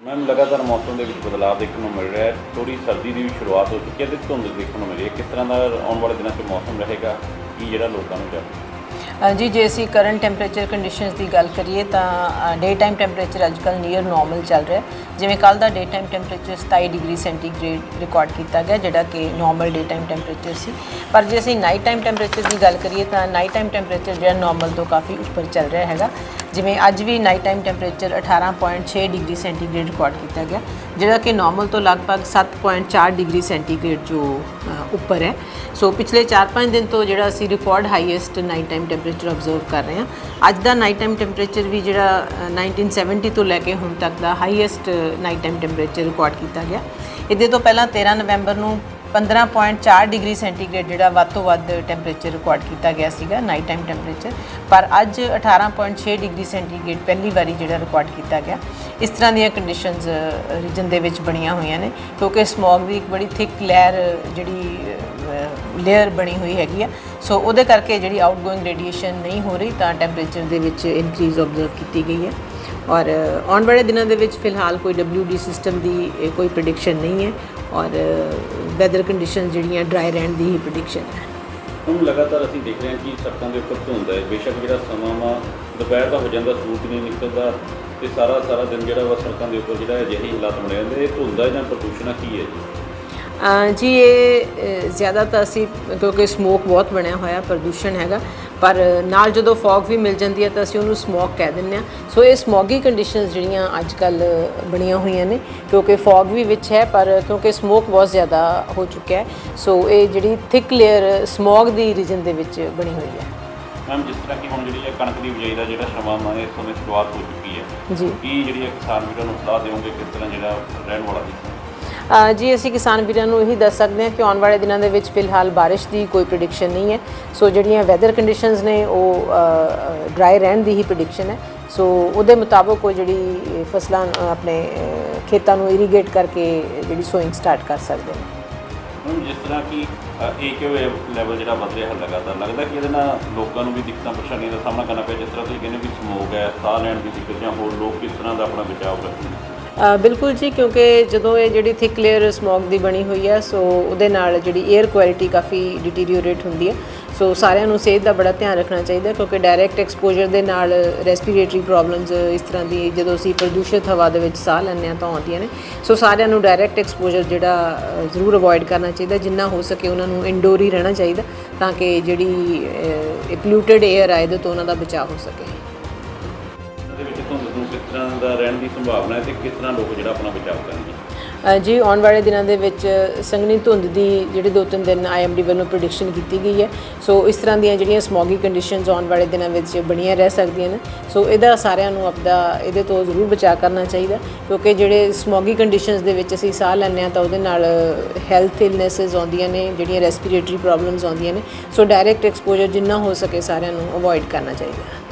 Ma'am ਲਗਾਤਾਰ ਮੌਸਮ ਦੇ ਵਿੱਚ ਬਦਲਾਅ ਦੇਖਣ ਨੂੰ ਮਿਲ ਰਿਹਾ ਹੈ। ਥੋੜੀ ਸਰਦੀ ਦੀ ਵੀ ਸ਼ੁਰੂਆਤ ਹੋ ਚੁੱਕੀ ਹੈ ਤੇ ਧੁੰਦ ਦੇਖਣ ਨੂੰ ਮਿਲ ਰਹੀ ਹੈ। ਕਿਸ ਤਰ੍ਹਾਂ ਦਾ ਆਉਣ ਵਾਲੇ ਦਿਨਾਂ 'ਚ ਮੌਸਮ ਰਹੇਗਾ? ਕੀ ਜਿਹੜਾ ਲੋਕਾਂ ਨੂੰ ਚਾਹੀਦਾ? ਜੀ, ਜੇ ਅਸੀਂ ਕਰੰਟ ਟੈਂਪਰੇਚਰ ਕੰਡੀਸ਼ਨਸ ਦੀ ਗੱਲ ਕਰੀਏ ਤਾਂ ਡੇ ਟਾਈਮ ਟੈਂਪਰੇਚਰ ਅੱਜਕੱਲ ਨੀਅਰ ਨਾਰਮਲ ਚੱਲ ਰਿਹਾ ਜਿਵੇਂ ਕੱਲ ਦਾ day time temperature 27 degree centigrade record ਕੀਤਾ ਗਿਆ, ਜਿਹੜਾ ਕਿ ਨਾਰਮਲ ਡੇ ਟਾਈਮ ਟੈਂਪਰੇਚਰ ਸੀ। ਪਰ ਜੇ ਅਸੀਂ ਨਾਈਟ ਟਾਈਮ ਟੈਂਪਰੇਚਰ ਦੀ ਗੱਲ ਕਰੀਏ ਤਾਂ ਨਾਈਟ ਟਾਈਮ ਟੈਂਪਰੇਚਰ ਜਿਹੜਾ ਨਾਰਮਲ ਤੋਂ ਕਾਫੀ ਉੱਪਰ ਚੱਲ ਰਿਹਾ ਹੈਗਾ। ਜਿਵੇਂ ਅੱਜ ਵੀ night time temperature 18.6 degree centigrade record ਕੀਤਾ ਗਿਆ ਜਿਹੜਾ ਕਿ ਨਾਰਮਲ ਤੋਂ ਲਗਭਗ 7.4 ਡਿਗਰੀ ਸੈਂਟੀਗ੍ਰੇਡ ਜੋ ਉੱਪਰ ਹੈ। ਸੋ ਪਿਛਲੇ 4-5 ਦਿਨ ਤੋਂ ਜਿਹੜਾ ਅਸੀਂ record highest night time temperature observe ਕਰ ਰਹੇ ਹਾਂ। ਅੱਜ ਦਾ ਨਾਈਟ ਟਾਈਮ ਟੈਂਪਰੇਚਰ ਵੀ ਜਿਹੜਾ ਅ, 1970 ਤੋਂ ਲੈ ਕੇ ਹੁਣ ਤੱਕ ਦਾ highest night time temperature record ਕੀਤਾ ਗਿਆ। ਇਹਦੇ ਤੋਂ ਪਹਿਲਾਂ 13 ਨਵੰਬਰ ਨੂੰ 15.4 ਡਿਗਰੀ ਸੈਂਟੀਗ੍ਰੇਡ ਜਿਹੜਾ ਵੱਧ ਤੋਂ ਵੱਧ ਟੈਂਪਰੇਚਰ ਰਿਕਾਰਡ ਕੀਤਾ ਗਿਆ ਸੀਗਾ ਨਾਈਟ ਟਾਈਮ ਟੈਂਪਰੇਚਰ। ਪਰ ਅੱਜ 18.6 ਡਿਗਰੀ ਸੈਂਟੀਗ੍ਰੇਡ ਪਹਿਲੀ ਵਾਰੀ ਜਿਹੜਾ ਰਿਕਾਰਡ ਕੀਤਾ ਗਿਆ। ਇਸ ਤਰ੍ਹਾਂ ਦੀਆਂ ਕੰਡੀਸ਼ਨਸ ਰੀਜਨ ਦੇ ਵਿੱਚ ਬਣੀਆਂ ਹੋਈਆਂ ਨੇ, ਕਿਉਂਕਿ ਸਮੌਗ ਦੀ ਇੱਕ ਬੜੀ ਥਿਕ ਲੇਅਰ ਜਿਹੜੀ ਲੇਅਰ ਬਣੀ ਹੋਈ ਹੈਗੀ ਆ। ਸੋ ਉਹਦੇ ਕਰਕੇ ਜਿਹੜੀ ਆਊਟਗੋਇੰਗ ਰੇਡੀਏਸ਼ਨ ਨਹੀਂ ਹੋ ਰਹੀ, ਤਾਂ ਟੈਂਪਰੇਚਰ ਦੇ ਵਿੱਚ ਇਨਕਰੀਜ਼ ਆਬਜ਼ਰਵ ਕੀਤੀ ਗਈ ਹੈ। ਔਰ ਆਉਣ ਵਾਲੇ ਦਿਨਾਂ ਦੇ ਵਿੱਚ ਫਿਲਹਾਲ ਕੋਈ WD ਸਿਸਟਮ ਦੀ, ਇਹ ਕੋਈ ਪ੍ਰੈਡਿਕਸ਼ਨ ਨਹੀਂ ਹੈ ਔਰ ਵੈਦਰ ਕੰਡੀਸ਼ਨ ਜਿਹੜੀਆਂ ਡਰਾਈ ਰਹਿਣ ਦੀ ਹੀ ਪ੍ਰੈਡਿਕਸ਼ਨ ਹੈ। ਹੁਣ ਲਗਾਤਾਰ ਅਸੀਂ ਦੇਖ ਰਹੇ ਹਾਂ ਕਿ ਸੜਕਾਂ ਦੇ ਉੱਪਰ ਧੁੰਦ ਹੈ। ਬੇਸ਼ੱਕ ਜਿਹੜਾ ਸਮਾਂ ਵਾ, ਦੁਪਹਿਰ ਦਾ ਹੋ ਜਾਂਦਾ, ਸੂਰਜ ਨਹੀਂ ਨਿਕਲਦਾ ਤੇ ਸਾਰਾ ਸਾਰਾ ਦਿਨ ਜਿਹੜਾ ਵਾ ਸੜਕਾਂ ਦੇ ਉੱਪਰ ਜਿਹੜਾ ਅਜਿਹੇ ਹਾਲਾਤ ਬਣੇ ਰਹਿੰਦੇ ਇਹ ਧੁੰਦ ਹੈ ਜਾਂ ਪ੍ਰਦੂਸ਼ਣ ਹੈ ਕੀ ਹੈ ਜੀ? ਜੀ ਇਹ ਜ਼ਿਆਦਾ ਤਾਂ ਅਸੀਂ ਕਿਉਂਕਿ ਸਮੋਕ ਬਹੁਤ ਬਣਿਆ ਹੋਇਆ ਪ੍ਰਦੂਸ਼ਣ ਹੈਗਾ ਪਰ ਨਾਲ ਜਦੋਂ ਫੌਗ ਵੀ ਮਿਲ ਜਾਂਦੀ ਹੈ ਤਾਂ ਅਸੀਂ ਉਹਨੂੰ ਸਮੋਕ ਕਹਿ ਦਿੰਦੇ ਹਾਂ। ਸੋ ਇਹ ਸਮੋਗੀ ਕੰਡੀਸ਼ਨਸ ਜਿਹੜੀਆਂ ਅੱਜ ਕੱਲ ਬਣੀਆਂ ਹੋਈਆਂ ਨੇ ਕਿਉਂਕਿ ਫੌਗ ਵੀ ਵਿੱਚ ਹੈ ਪਰ ਕਿਉਂਕਿ ਸਮੋਕ ਬਹੁਤ ਜ਼ਿਆਦਾ ਹੋ ਚੁੱਕਿਆ ਹੈ ਸੋ ਇਹ ਜਿਹੜੀ ਥਿਕ ਲੇਅਰ ਸਮੋਗ ਦੀ ਰੀਜਨ ਦੇ ਵਿੱਚ ਬਣੀ ਹੋਈ ਹੈ। ਮੈਮ ਜਿਸ ਤਰ੍ਹਾਂ ਕਿ ਹੁਣ ਜਿਹੜੀ ਹੈ ਕਣਕ ਦੀ ਬਿਜਾਈ ਦਾ ਜਿਹੜਾ ਸਮਾਂ ਵਾ ਇਸ ਸਮੇਂ ਸ਼ੁਰੂਆਤ ਹੋ ਚੁੱਕੀ ਹੈ। ਜੀ। ਕੀ ਜਿਹੜੀ ਹੈ ਕਿਸਾਨ ਵੀਰਾਂ ਨੂੰ ਸਲਾਹ ਦਿਓਗੇ ਕਿਸ ਤਰ੍ਹਾਂ ਜਿਹੜਾ ਰਹਿਣ ਵਾਲਾ ਜੀ ਅ, ਜੀ, ਅਸੀਂ ਕਿਸਾਨ ਵੀਰਾਂ ਨੂੰ ਇਹੀ ਦੱਸ ਸਕਦੇ ਹਾਂ ਕਿ ਆਉਣ ਵਾਲੇ ਦਿਨਾਂ ਦੇ ਵਿੱਚ ਫਿਲਹਾਲ ਬਾਰਿਸ਼ ਦੀ ਕੋਈ ਪ੍ਰੈਡਿਕਸ਼ਨ ਨਹੀਂ ਹੈ। ਸੋ ਜਿਹੜੀਆਂ ਵੈਦਰ ਕੰਡੀਸ਼ਨਸ ਨੇ, ਉਹ ਡਰਾਈ ਰਹਿਣ ਦੀ ਹੀ ਪ੍ਰੈਡਿਕਸ਼ਨ ਹੈ। ਸੋ ਉਹਦੇ ਮੁਤਾਬਕ ਉਹ ਜਿਹੜੀ ਫਸਲਾਂ ਆਪਣੇ ਖੇਤਾਂ ਨੂੰ ਇਰੀਗੇਟ ਕਰਕੇ ਜਿਹੜੀ ਸੋਇੰਗ ਸਟਾਰਟ ਕਰ ਸਕਦੇ ਨੇ। ਹੁਣ ਜਿਸ ਤਰ੍ਹਾਂ ਕਿ ਏਕੇ ਲੈਵਲ ਜਿਹੜਾ ਵਧ ਰਿਹਾ ਲਗਾਤਾਰ, ਲੱਗਦਾ ਕਿ ਇਹਦੇ ਨਾਲ ਲੋਕਾਂ ਨੂੰ ਵੀ ਦਿੱਕਤਾਂ, ਪਰੇਸ਼ਾਨੀਆਂ ਦਾ ਸਾਹਮਣਾ ਕਰਨਾ ਪਿਆ, ਜਿਸ ਤਰ੍ਹਾਂ ਤੁਸੀਂ ਕਹਿੰਦੇ ਵੀ ਸਮੋਗ ਹੈ, ਸਾਹ ਲੈਣ ਦੀ ਦਿੱਕਤ ਜਾਂ ਹੋਰ ਲੋਕ ਕਿਸ ਤਰ੍ਹਾਂ ਦਾ ਆਪਣਾ ਬਚਾਅ ਰੱਖਦੇ ਬਿਲਕੁਲ ਜੀ, ਕਿਉਂਕਿ ਜਦੋਂ ਇਹ ਜਿਹੜੀ ਥਿਕ ਲੇਅਰ ਸਮੋਗ ਦੀ ਬਣੀ ਹੋਈ ਹੈ ਸੋ ਉਹਦੇ ਨਾਲ ਜਿਹੜੀ 에ਅਰ ਕੁਆਲਿਟੀ ਕਾਫੀ ਡਿਟੀਰੀਓਰੇਟ ਹੁੰਦੀ ਹੈ। ਸੋ ਸਾਰਿਆਂ ਨੂੰ ਸਿਹਤ ਦਾ ਬੜਾ ਧਿਆਨ ਰੱਖਣਾ ਚਾਹੀਦਾ, ਕਿਉਂਕਿ ਡਾਇਰੈਕਟ ਐਕਸਪੋਜ਼ਰ ਦੇ ਨਾਲ ਰੈਸਪੀਰੇਟਰੀ ਪ੍ਰੋਬਲਮਸ ਇਸ ਤਰ੍ਹਾਂ ਦੀ ਜਦੋਂ ਅਸੀਂ ਪ੍ਰਦੂਸ਼ਿਤ ਹਵਾ ਦੇ ਵਿੱਚ ਸਾਹ ਲੈਂਦੇ ਹਾਂ, ਤਾਂ ਆਉਂਦੀਆਂ ਨੇ। ਸੋ ਸਾਰਿਆਂ ਨੂੰ ਡਾਇਰੈਕਟ ਐਕਸਪੋਜ਼ਰ ਜਿਹੜਾ ਜ਼ਰੂਰ ਅਵੋਇਡ ਕਰਨਾ ਚਾਹੀਦਾ, ਜਿੰਨਾ ਹੋ ਸਕੇ ਉਹਨਾਂ ਨੂੰ ਇਨਡੋਰ ਹੀ ਰਹਿਣਾ ਚਾਹੀਦਾ, ਤਾਂ ਕਿ ਜਿਹੜੀ ਪੋਲਿਊਟਡ 에ਅਰ ਆਏ ਇਹਦੇ ਤੋਂ ਉਹਨਾਂ ਦਾ ਬਚਾਅ ਹੋ ਸਕੇ। ਕਿਸ ਤਰ੍ਹਾਂ ਦਾ ਰਹਿਣ ਦੀ ਸੰਭਾਵਨਾ ਹੈ ਤੇ ਕਿਸ ਤਰ੍ਹਾਂ ਲੋਕ ਜਿਹੜਾ ਆਪਣਾ ਬਚਾਅ ਕਰਨਗੇ? ਜੀ, ਆਉਣ ਵਾਲੇ ਦਿਨਾਂ ਦੇ ਵਿੱਚ ਸੰਘਣੀ ਧੁੰਦ ਦੀ ਜਿਹੜੀ ਦੋ ਤਿੰਨ ਦਿਨ ਆਈਐਮਡੀ ਵੱਲੋਂ ਪ੍ਰੈਡਿਕਸ਼ਨ ਕੀਤੀ ਗਈ ਹੈ। ਸੋ ਇਸ ਤਰ੍ਹਾਂ ਦੀਆਂ ਜਿਹੜੀਆਂ ਸਮੋਗੀ ਕੰਡੀਸ਼ਨਸ ਆਉਣ ਵਾਲੇ ਦਿਨਾਂ ਵਿੱਚ ਬਣੀਆਂ ਰਹਿ ਸਕਦੀਆਂ ਨੇ ਸੋ ਇਹਦਾ ਸਾਰਿਆਂ ਨੂੰ ਆਪਦਾ ਇਹਦੇ ਤੋਂ ਜ਼ਰੂਰ ਬਚਾਅ ਕਰਨਾ ਚਾਹੀਦਾ, ਕਿਉਂਕਿ ਜਿਹੜੇ ਸਮੋਗੀ ਕੰਡੀਸ਼ਨਸ ਦੇ ਵਿੱਚ ਅਸੀਂ ਸਾਹ ਲੈਂਦੇ ਹਾਂ ਤਾਂ ਉਹਦੇ ਨਾਲ ਹੈਲਥ ਇਲਨੈਸਸ ਆਉਂਦੀਆਂ ਨੇ, ਜਿਹੜੀਆਂ ਰੈਸਪੀਰੇਟਰੀ ਪ੍ਰੋਬਲਮਸ ਆਉਂਦੀਆਂ ਨੇ ਸੋ ਡਾਇਰੈਕਟ ਐਕਸਪੋਜ਼ਰ ਜਿੰਨਾ ਹੋ ਸਕੇ ਸਾਰਿਆਂ ਨੂੰ ਅਵੋਇਡ ਕਰਨਾ ਚਾਹੀਦਾ।